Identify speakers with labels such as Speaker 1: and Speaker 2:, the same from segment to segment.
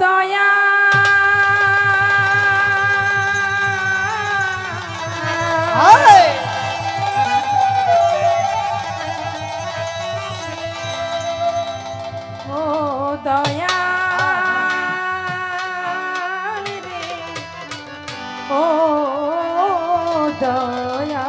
Speaker 1: দয়া। ও দয়া। রে। ও দয়া।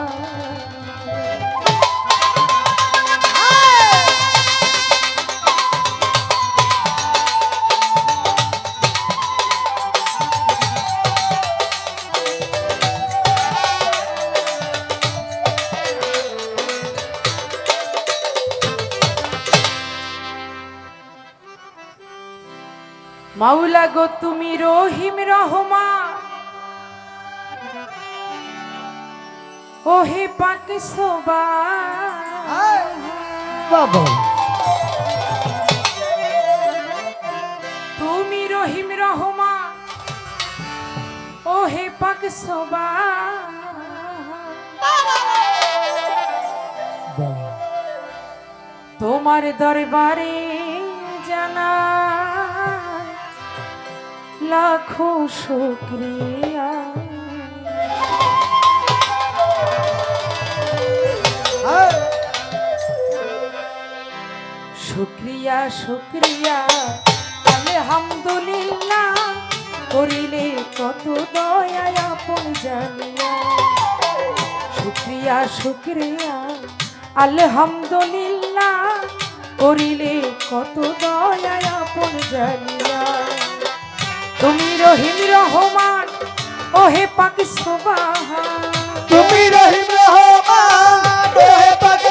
Speaker 1: মাওলা গো তুমি রহিম রহমান। ও হে পাক সোবা
Speaker 2: বাবা।
Speaker 1: তুমি রহিম রহমান। ও হে পাক সোবা তোমার দরবারে জানা লাখো শুক্রিয়া। শুক্রিয়া শুক্রিয়া। আলহামদুলিল্লাহ, করিলে কত দয়া আপন জানিয়া। শুক্রিয়া শুক্রিয়া। আলহামদুলিল্লাহ, করিলে কত দয়া আপন জানিয়া। রহিম রহমান ও হে পাক সোবাহা
Speaker 2: তুমি রহিম রহমান ওহে পাক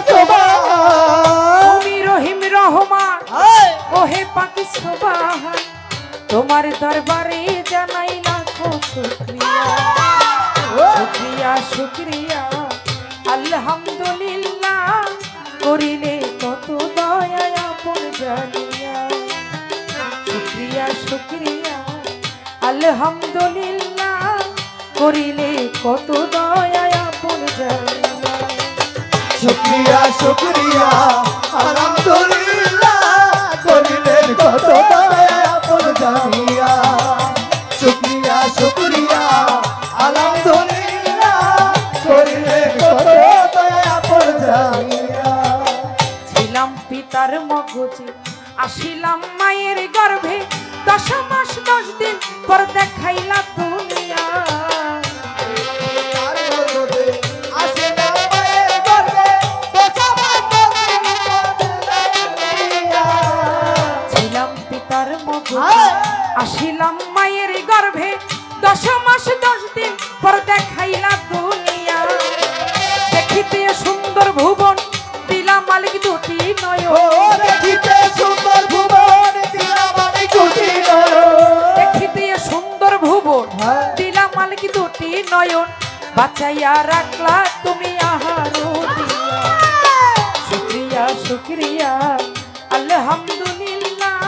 Speaker 1: তুমি রহিম রহমান ও হে পাক সোবাহা তোমার দরবারে জানাই লাখো শুক্রিয়া শুক্রিয়া শুক্রিয়া। আলহামদুলিল্লাহ করিলে কত দয়া আপন জানিয়া। শুক্রিয়া শুক্রিয়া। আলহামদুলিল্লাহ করিলে কত দয়া আপন
Speaker 2: শুক্রিয়া শুক্রিয়া আলহামদুলিল্লাহ করিলেন কত দয়া আপন জানিয়া। শুক্রিয়া শুক্রিয়া আলহামদুলিল্লাহ করিলেন কত দয়া আপন জানিয়া।
Speaker 1: ছিলাম পিতার মগজে আসিলাম মায়ের গর্ভে নয়ন বাঁচাইয়া রাখলা তুমি আহার শুক্রিয়া শুক্রিয়া, আলহামদুলিল্লাহ,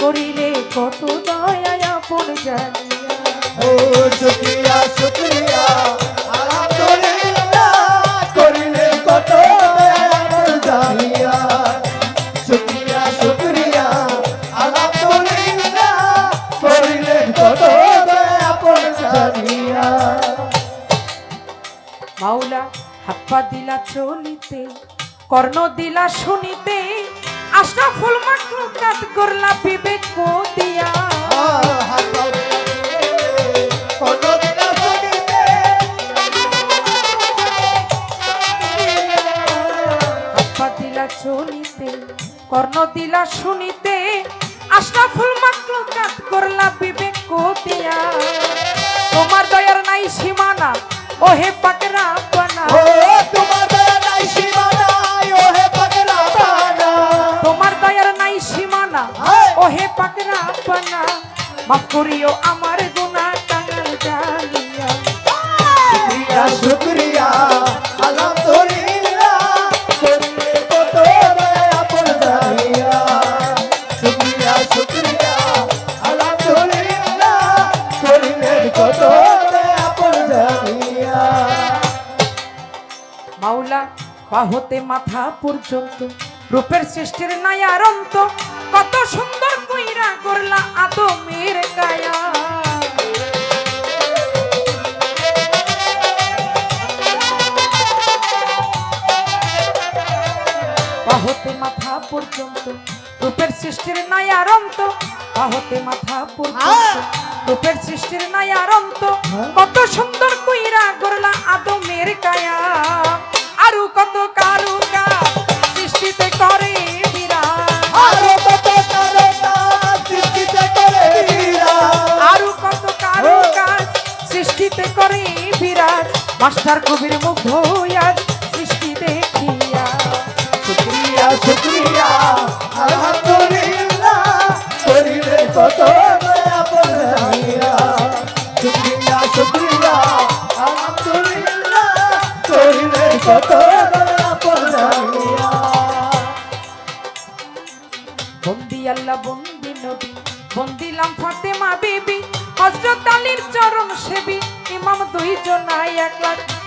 Speaker 1: করিলে কত দয়া আপন জানিয়া।
Speaker 2: ও শুক্রিয়া
Speaker 1: দিলা চলিতে, কর্ণ দিলা শুনিতে আশরাফুল মাকলুকাত করলা বিবেক দিয়া চলিতে, কর্ণ দিলা শুনিতে আশরাফুল করলা বিবেক দিয়া তোমার দয়ার নাই সীমানা ও হে পাকরা করিও আমার গুনাহ টাঙ্গাল জানিয়া
Speaker 2: শুক্রিয়া শুক্রিয়া আলহামদুলিল্লাহ করিলে কত দয়া পর জানিয়া শুক্রিয়া শুক্রিয়া আলহামদুলিল্লাহ করিলে কত দয়া পর জানিয়া
Speaker 1: মাওলা বাহতে মাথা পর্যন্ত রূপের সৃষ্টির নায়ারন্ত কত সুন্দর কইরা করলা আদমের কায়া। বাহতে মাথা পর্যন্ত রূপের সৃষ্টির নায়ারন্ত বাহতে মাথা পর্যন্ত রূপের সৃষ্টির নায়ারন্ত কত সুন্দর কইরা করলা আদমের কায়া। আরু কত কারু সৃষ্টিতে করে বিরাট বিরাট মাস্টার কবির মুগ্ধ আজ সৃষ্টি দেখিয়া।
Speaker 2: শুক্রিয়া শুক্রিয়া আলহামদুলিল্লাহ করিলে কত শুক্রিয়া শুক্রিয়া আলহামদুলিল্লাহ করিলে কত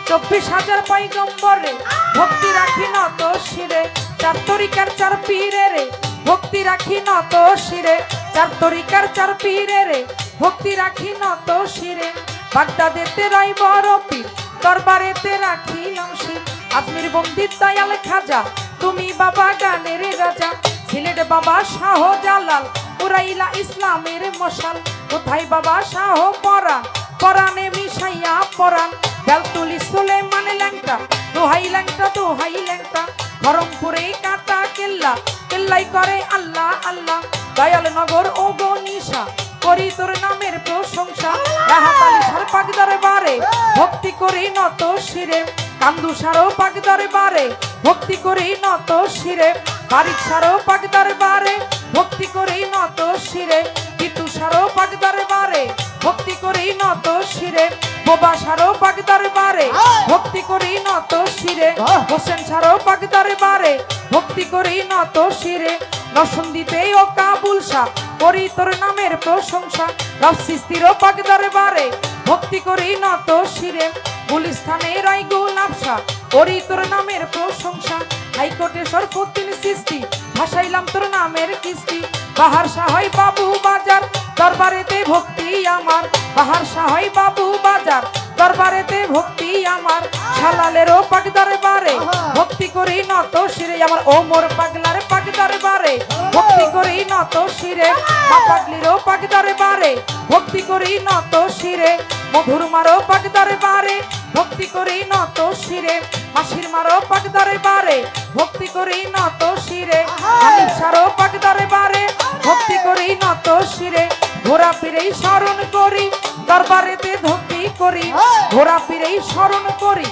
Speaker 1: চব্বিশ হাজার পৈগম্বরে ভক্তি রাখি নত শিরে, চার তরিকার চার পীরে রে, ভক্তি রাখি নত শিরে, চার তরিকার চার পীরে রে, ভক্তি রাখি নত শিরে। বাগদাদেতে রই বড় পীর দরবারেতে রাখিলাম শির আপনির বন্দির দয়াল খাজা, তুমি বাবা গানের রাজা সিলেট বাবা শাহ জালাল উরাইলা ইসলামের মশাল, কোথায় বাবা শাহ পরাণ পরাণে মিশাইয়া পরাণ বেলতুলি সুলেমান ল্যাংটা, দোহাই ল্যাংটা দোহাই ল্যাংটা। ধরমপুরে কাটা কেল্লা, কেল্লাই করে আল্লাহ আল্লাহ। দয়াল নগর ও গো নিশা করি তোর নামের প্রশংসা। রাহাতালি সার পাক দরবারে ভক্তি করি নত শিরে। কান্দু সারো পাক দরবারে ভক্তি করি নত শিরে। বারিক সারো পাক দরবারে ভক্তি করি নত শিরে। পিতু সারো পাক দরবারে ভক্তি করি নত শিরে। বোবা সারো পাক দরবারে। ভক্তি করি নত শিরে। হোসেন সারো পাক দরবারে। ভক্তি করি নত শিরে। নসন্দিতে ও কাবুল শাহ করি তোর নামের প্রশংসা। রফসিস্তির পাক দরবারে। ভক্তি করি নত শিরে। গুলিস্থানে রাই গোলাপ শাহ করি তোর নামের প্রশংসা। হাইকোর্টে সরফুদ্দিন সৃষ্টি ভাসাইলাম তোর নামের কিস্তি। বাহার সাহাই বাবু বাজার, দরবারেতে ভক্তি আমার। বাহার সাহাই বাবু বাজার, দরবারেতে ভক্তি আমার। শালালেরও পাক দরবারে ভক্তি করি নত শিরে। আমার ওমর পাগলার পাক দরবারে ভক্তি করি নত শিরে। মা পাগলিরও পাক দরবারে ভক্তি করি নত শিরে। মধুর মারো পাক দরবারে ভক্তি করি নত শিরে। মাসির মারো পাক দরবারে ভক্তি করি নত শিরে। হানিফ সারো পাক দরবারে ভক্তি করি নত শিরে ঘোরা ফিরেই স্মরণ করি দরবারেতে ভক্তি করি ঘোরা ফিরেই স্মরণ করি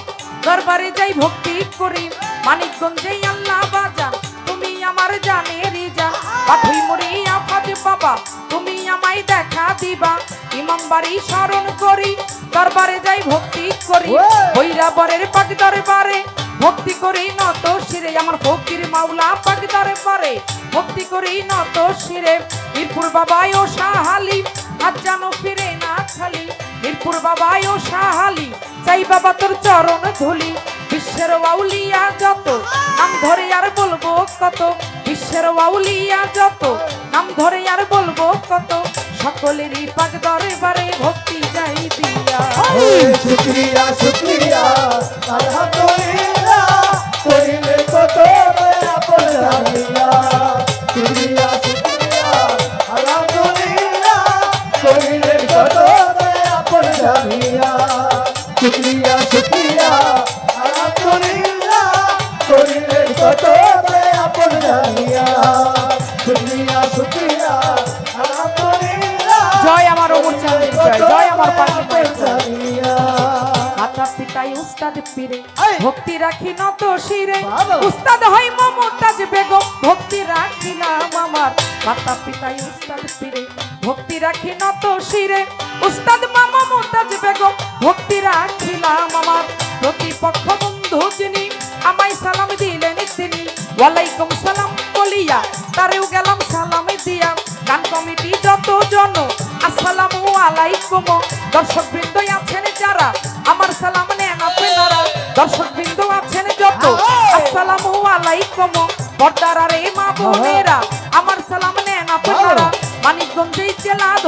Speaker 1: দরবারে যাই ভক্তি করি মানিকগঞ্জে আল্লাহ বাজান তুমি আমার জানেরই জান পাথুই মুড়ি আফাজ বাবা তুমি আমায় দেখা দিবা ইমাম বাড়ি স্মরণ করি দরবারে যাই ভক্তি করি বৈরা বরের পাক দরবারে ভক্তি করি নত শিরে আমার ফকির মাওলা দরবারে ভক্তি করি নত শিরে। মিরপুর বাবাই ও শাহালি আজ জানো ফিরে না খালি মিরপুর বাবাই ও শাহালি চাই বাবা তোর চরণ ধুলি। বিশ্বের আউলিয়া যত, নাম ধরে আর বলব কত। বিশ্বের আউলিয়া যত, নাম ধরে আর বলব কত। সকলেরই পাক দরবারে ভক্তি যাই দিয়া।
Speaker 2: শুক্রিয়া শুক্রিয়া। শুক্রিয়া শুক্রিয়া করিলে কত আলহামদুলিল্লাহ
Speaker 1: জয় আমার অমর চাঁদের জয় জয় আমার পাখি মায়ের জয় পিতাই উস্তাদ পীরে! ভক্তি রাখি নত শিরে! উস্তাদ হয় মমতাজ বেগম ভক্তি রাখিলাম আমার মাতা পিতাই উস্তাদ পীরে ভক্তি রাখি নত শিরে। উস্তাদ মামা মমতাজ বেগম ভক্তি রাখিলাম আমার। প্রতিপক্ষ বন্ধু যিনি আমায় সালাম দিলেন তিনি। ওয়ালাইকুম সালাম বলিয়া তারেও গেলাম সালাম দিয়া। গান কমিটি যত জন আসসালামু আলাইকুম। দর্শক বৃন্দ আছেন যারা আমার সালাম নেন আপনারা। দর্শক বৃন্দ আছেন যত আসসালামু আলাইকুম। পর্দা বাজার আরে মা বোনেরা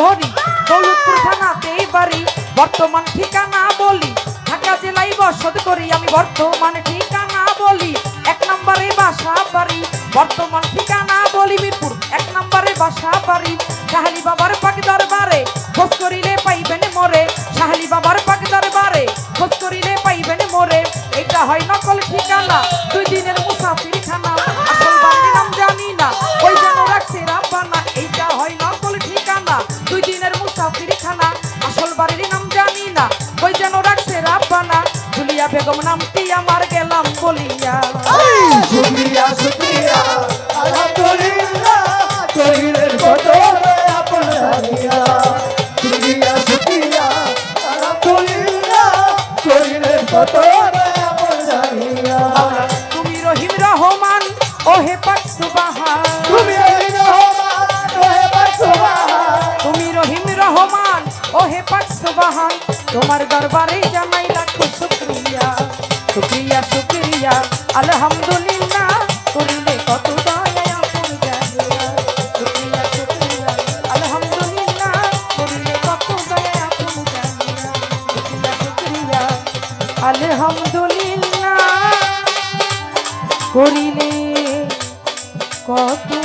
Speaker 1: ধরি দৌলতপুর থানাতেই বাড়ি। বর্তমান ঠিকানা বলি, ঢাকা জেলায় বসত করি, আমি বর্তমান ঠিকানা বলি। এক নম্বরে বাসা বাড়ি, বর্তমান ঠিকানা বলি মিরপুর। এক নম্বরে বাসা বাড়ি, শাহালি বাবার পাক দরবারে। খোঁজ করিলে পাইবেন মোরে, শাহালি বাবার পাক দরবারে। খোঁজ করিলে পাইবেন মোরে, এটা হয় নকল ঠিকানা। দুই দিনের মুসাফির বাড়ির নাম জানি না। ওই যেন রাখছে রাব্বানা। জুলিয়া বেগম নামটি আমার গেলাম বলিয়া।
Speaker 2: শুক্রিয়া শুক্রিয়া আলহামদুলিল্লাহ শরীরের বদলে আপন জানিয়া। শুক্রিয়া শুক্রিয়া আলহামদুলিল্লাহ শরীরের বদলে আপন জানিয়া।
Speaker 1: তুমি রহিম রহমান ও হে পাক সুবাহান হে তোমার দরবারে জানাই লাখো শুকরিয়া। শুকরিয়া শুকরিয়া আলহামদুলিল্লাহ করিলে কত আলহামদুলিল্লাহ করিলে কত